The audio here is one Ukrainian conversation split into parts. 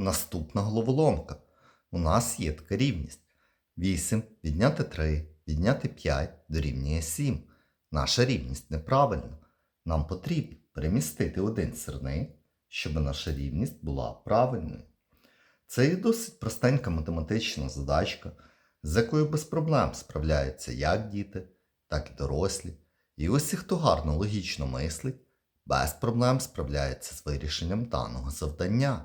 Наступна головоломка. У нас є така рівність. 8 відняти 3, відняти 5 дорівнює 7. Наша рівність неправильна. Нам потрібно перемістити один сирник, щоб наша рівність була правильною. Це є досить простенька математична задачка, з якою без проблем справляються як діти, так і дорослі. І усі, хто гарно логічно мислить, без проблем справляється з вирішенням даного завдання.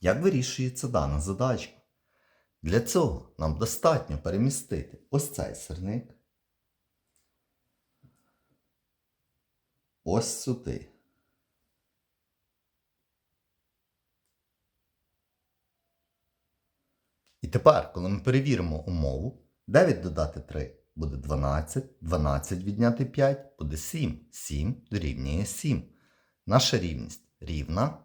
Як вирішується дана задачка? Для цього нам достатньо перемістити ось цей сирник. Ось сюди. І тепер, коли ми перевіримо умову, 9 додати 3 буде 12, 12 відняти 5 буде 7, 7 дорівнює 7. Наша рівність рівна,